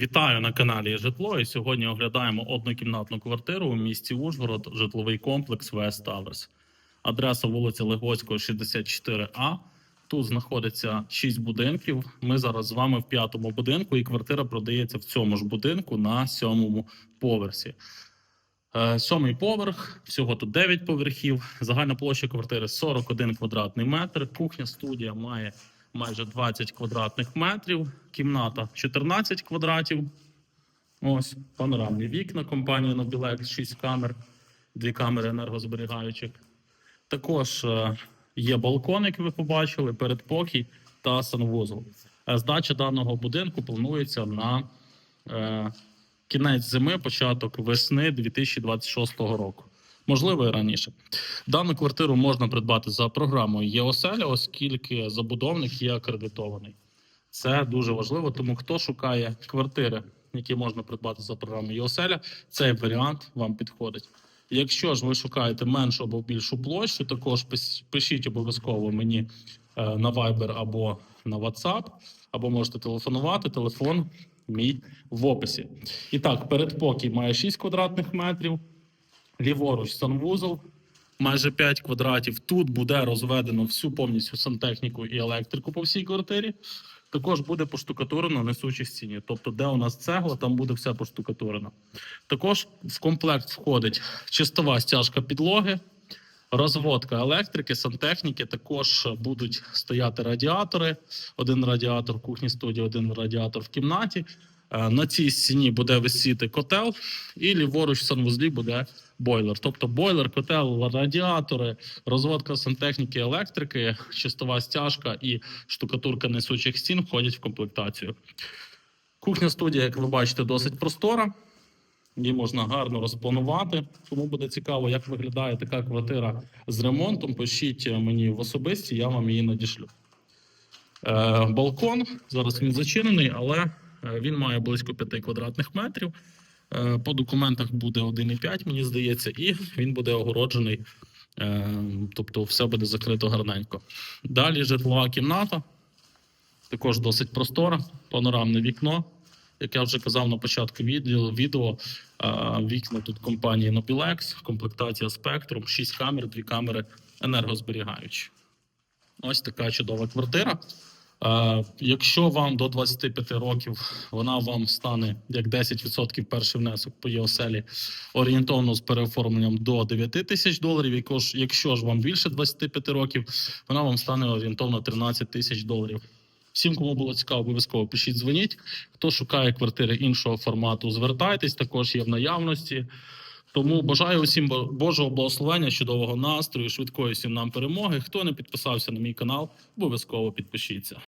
Вітаю на каналі Житло. І сьогодні оглядаємо однокімнатну квартиру у місті Ужгород, житловий комплекс West Towers. Адреса вулиця Легоцького, 64А. Тут знаходиться 6 будинків. Ми зараз з вами в п'ятому будинку, і квартира продається в цьому ж будинку на сьомому поверсі. Е, Сьомий поверх, всього тут 9 поверхів. Загальна площа квартири 41 квадратний метр. Кухня студія має майже 20 квадратних метрів. Кімната 14 квадратів. Ось панорамні вікна компанії Nobilex, 6 камер, дві камери енергозберігаючих. Також е, є балкон, як ви побачили, передпокій та санвузол. Е, Здача даного будинку планується на е, кінець зими, початок весни 2026 року. Можливо, і раніше. Дану квартиру можна придбати за програмою ЄОСЕЛЯ, оскільки забудовник є акредитований. Це дуже важливо, тому хто шукає квартири, які можна придбати за програмою ЄОСЕЛЯ, цей варіант вам підходить. Якщо ж ви шукаєте меншу або більшу площу, також пишіть обов'язково мені е, на Viber або на WhatsApp, або можете телефонувати. Телефон мій в описі. І так, передпокій має 6 квадратних метрів, ліворуч санвузол, майже 5 квадратів. Тут буде розведено всю повністю сантехніку і електрику по всій квартирі. Також буде поштукатурено несучі стіні. Тобто, де у нас цегла, там буде все поштукатурено. Також в комплект входить чистова стяжка підлоги, розводка електрики, сантехніки. Також будуть стояти радіатори. Один радіатор в кухні студії, один радіатор в кімнаті. Е, На цій стіні буде висіти котел, і ліворуч в санвузлі буде бойлер. Тобто бойлер, котел, радіатори, розводка сантехніки, електрики, чистова стяжка і штукатурка несучих стін входять в комплектацію. Кухня студія, як ви бачите, досить простора. Її можна гарно розпланувати. Кому буде цікаво, як виглядає така квартира з ремонтом, пишіть мені в особисті, я вам її надішлю. Е, балкон зараз він зачинений, але е, він має близько 5 квадратних метрів. Е, по документах буде 1,5, мені здається, і він буде огороджений. Е, тобто все буде закрито гарненько. Далі житлова кімната. Також досить простора, панорамне вікно. Як я вже казав на початку відео, відео вікна тут компанії Nobilex, комплектація Spectrum, 6 камер, 2 камери енергозберігаючі. Ось така чудова квартира. Якщо вам до 25 років вона вам стане як 10% перший внесок по ЄОСЕЛі орієнтовно з переоформленням до 9 тисяч доларів. Якщо ж вам більше 25 років, вона вам стане орієнтовно 13 тисяч доларів. Всім, кому було цікаво, обов'язково пишіть, дзвоніть. Хто шукає квартири іншого формату, звертайтесь, також є в наявності. Тому бажаю усім Божого благословення, чудового настрою, швидкої всім нам перемоги. Хто не підписався на мій канал, обов'язково підпишіться.